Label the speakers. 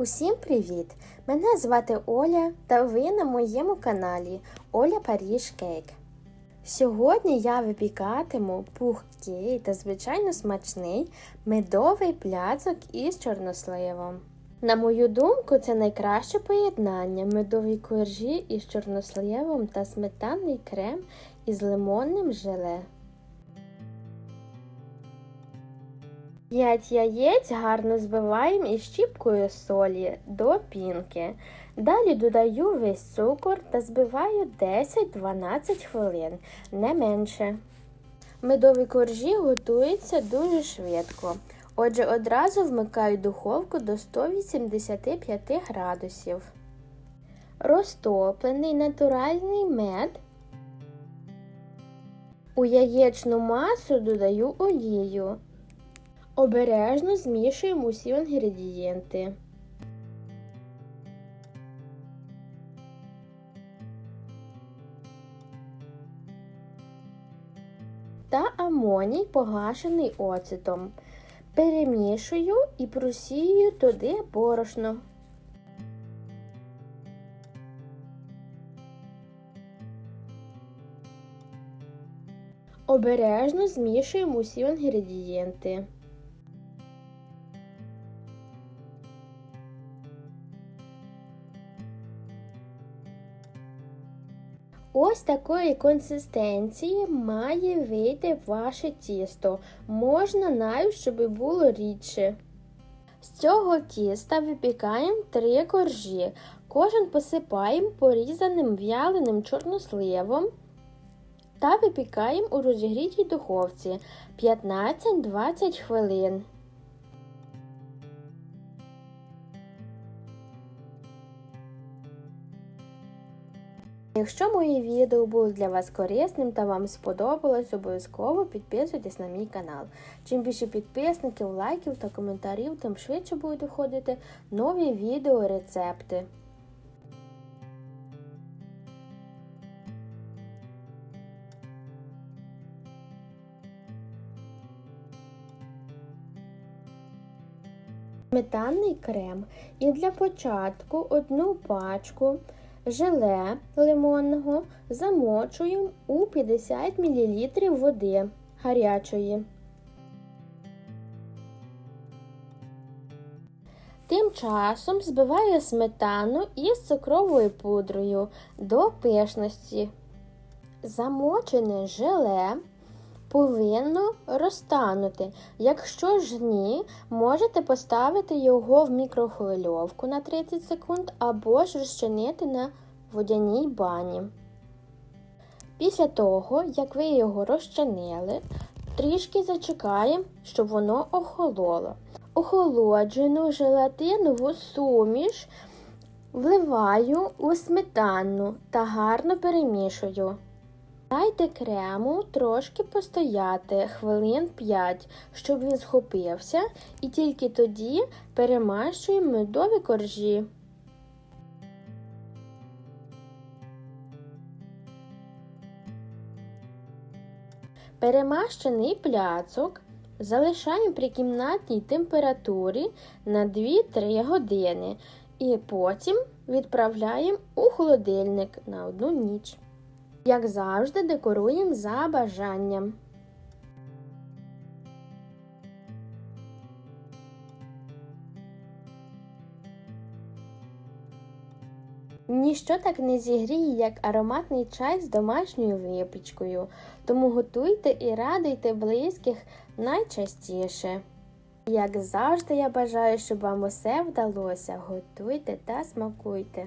Speaker 1: Усім привіт! Мене звати Оля та ви на моєму каналі Оля Паріж Кейк. Сьогодні я випікатиму пухкий та звичайно смачний медовий пляцок із чорносливом. На мою думку, це найкраще поєднання медові коржі із чорносливом та сметанний крем із лимонним желе. 5 яєць гарно збиваємо із щіпкою солі до пінки. Далі додаю весь цукор та збиваю 10-12 хвилин, не менше. Медові коржі готуються дуже швидко. Отже, одразу вмикаю духовку до 185 градусів. Розтоплений натуральний мед. У яєчну масу додаю олію. Обережно змішуємо усі інгредієнти. Та амоній погашений оцетом. Перемішую і просію туди борошно. Обережно змішуємо усі інгредієнти. Ось такої консистенції має вийти ваше тісто. Можна навіть, щоб було рідше. З цього тіста випікаємо три коржі. Кожен посипаємо порізаним в'яленим чорносливом та випікаємо у розігрітій духовці 15-20 хвилин. Якщо моє відео було для вас корисним та вам сподобалось, обов'язково підписуйтесь на мій канал. Чим більше підписників, лайків та коментарів, тим швидше будуть виходити нові відео рецепти. Сметанний крем. І для початку одну пачку желе лимонного замочуємо у 50 мл води гарячої. Тим часом збиваю сметану із цукровою пудрою до пишності. Замочене желе повинно розтанути. Якщо ж ні, можете поставити його в мікрохвильовку на 30 секунд або ж розчинити на водяній бані. Після того, як ви його розчинили, трішки зачекаємо, щоб воно охололо. Охолоджену желатинову суміш вливаю у сметану та гарно перемішую. Дайте крему трошки постояти хвилин 5, щоб він схопився, і тільки тоді перемащуємо медові коржі. Перемащений пляцок залишаємо при кімнатній температурі на 2-3 години і потім відправляємо у холодильник на одну ніч. Як завжди, декоруємо за бажанням. Ніщо так не зігріє, як ароматний чай з домашньою випічкою, тому готуйте і радуйте близьких найчастіше. Як завжди, я бажаю, щоб вам усе вдалося. Готуйте та смакуйте!